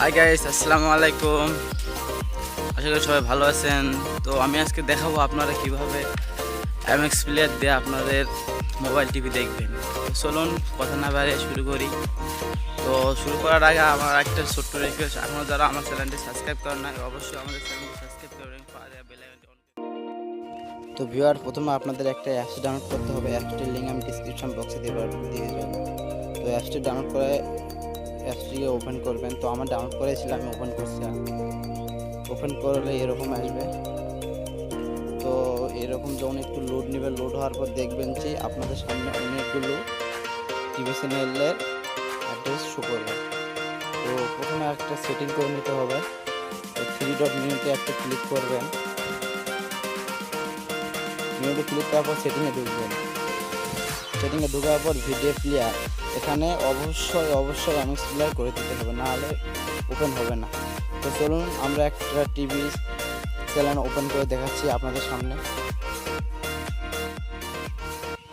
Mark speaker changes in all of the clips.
Speaker 1: Hi guys আসসালামু আলাইকুম। আশা করি সবাই ভালো আছেন। তো আমি আজকে দেখাবো আপনারা কীভাবে এমএক্স প্লেয়ার দিয়ে আপনাদের মোবাইল টিভি দেখবেন। চলুন, কথা না বাইরে শুরু করি। তো শুরু করার আগে আমার একটা ছোট্ট রিকোয়েস্ট আপনারা যারা আমার চ্যানেলটি সাবস্ক্রাইব করেন না অবশ্যই আমাদের চ্যানেলটি সাবস্ক্রাইব করবেন তো ভিউয়ার প্রথমে আপনাদের একটা অ্যাপস ডাউনলোড করতে হবে। অ্যাপসটির লিঙ্ক আমি ডিসক্রিপশন বক্সে দিয়ে দিয়ে তো অ্যাপসটি ডাউনলোড করে অ্যাপসটিকে ওপেন করবেন। তো আমার ডাউনলোড করেছিল আমি ওপেন করছি ওপেন করলে এরকম আসবে। তো এরকম যখন একটু লোড নেবে লোড হওয়ার পর দেখবেন যে আপনাদের সামনে অনেকগুলো টিভি চ্যানেলের অ্যাড্রেস শো করবে। তো প্রথমে একটা সেটিং করে নিতে হবে। থ্রি ডট মেনুতে একটা ক্লিক করবেন। মেনুতে ক্লিক করার পর সেটিংয়ে ঢুকবেন। সেটিংয়ে ঢোকার পর ভিডিও প্লেয়ার এখানে অবশ্যই অবশ্যই এমএক্স প্লেয়ার করে দিতে হবে না হলে ওপেন হবে না। তো চলুন আমরা একটা টিভি চ্যানেল ওপেন করে দেখাচ্ছি আপনাদের সামনে।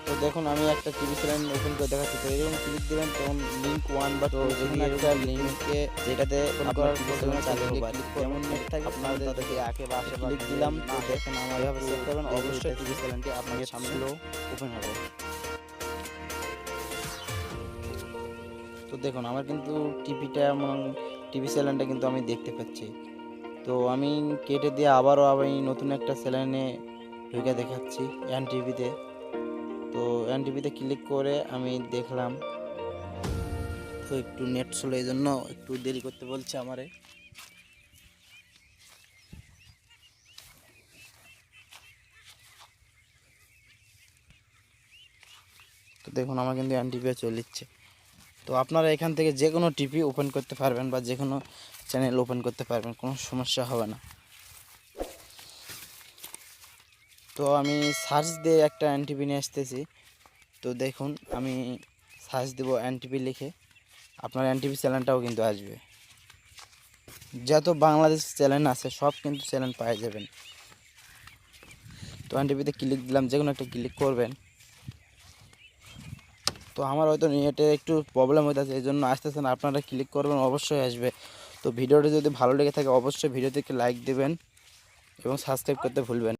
Speaker 1: তো দেখুন আমি একটা টিভি চ্যানেল ওপেন করে দেখাচ্ছি। তো এরকম ক্লিক দিবেন তখন লিঙ্ক ওয়ান বা তো যেখানে একটা লিঙ্কে যেটাতে যেমন নেট থাকে আপনাদের থেকে আগে বা আশেপাশে ক্লিক দিলাম তো দেখেন আমার এভাবে সেট করবেন অবশ্যই টিভি চ্যানেলটি আপনাদের সামনে ওপেন হবে। তো দেখুন, আমার কিন্তু টিভিটা এমন টিভি চ্যানেলটা কিন্তু আমি দেখতে পাচ্ছি। তো আমি কেটে দিয়ে আবারও আমি নতুন একটা চ্যানেলে ঢুকে দেখাচ্ছি এন টিভিতে তো। এন টিভিতে ক্লিক করে আমি দেখলাম। তো একটু নেট ছিল এই জন্য একটু দেরি করতে বলছে আমারে। তো দেখুন, আমার কিন্তু এন টিভি চলে দিচ্ছে তো আপনারা এখান থেকে যে কোনো টিভি ওপেন করতে পারবেন বা যে কোনো চ্যানেল ওপেন করতে পারবেন, কোনো সমস্যা হবে না। তো আমি সার্চ দিয়ে একটা এনটিভি নিয়ে আসতেছি। তো দেখুন, আমি সার্চ দেবো এনটিভি লিখে। আপনার এনটিভি চ্যানেলটাও কিন্তু আসবে। যত বাংলাদেশ চ্যানেল আছে, সব কিন্তু চ্যানেল পাওয়া যাবেন। তো এনটিভিতে ক্লিক দিলাম যে কোনো একটা ক্লিক করবেন। তো আমার হয়তো নেটে একটু প্রবলেম হইতেছে এই জন্য আসতেছে না। আপনারা ক্লিক করবেন, অবশ্যই আসবে। তো ভিডিওটি যদি ভালো লেগে থাকে, অবশ্যই ভিডিওতে একটি লাইক দেবেন এবং সাবস্ক্রাইব করতে ভুলবেন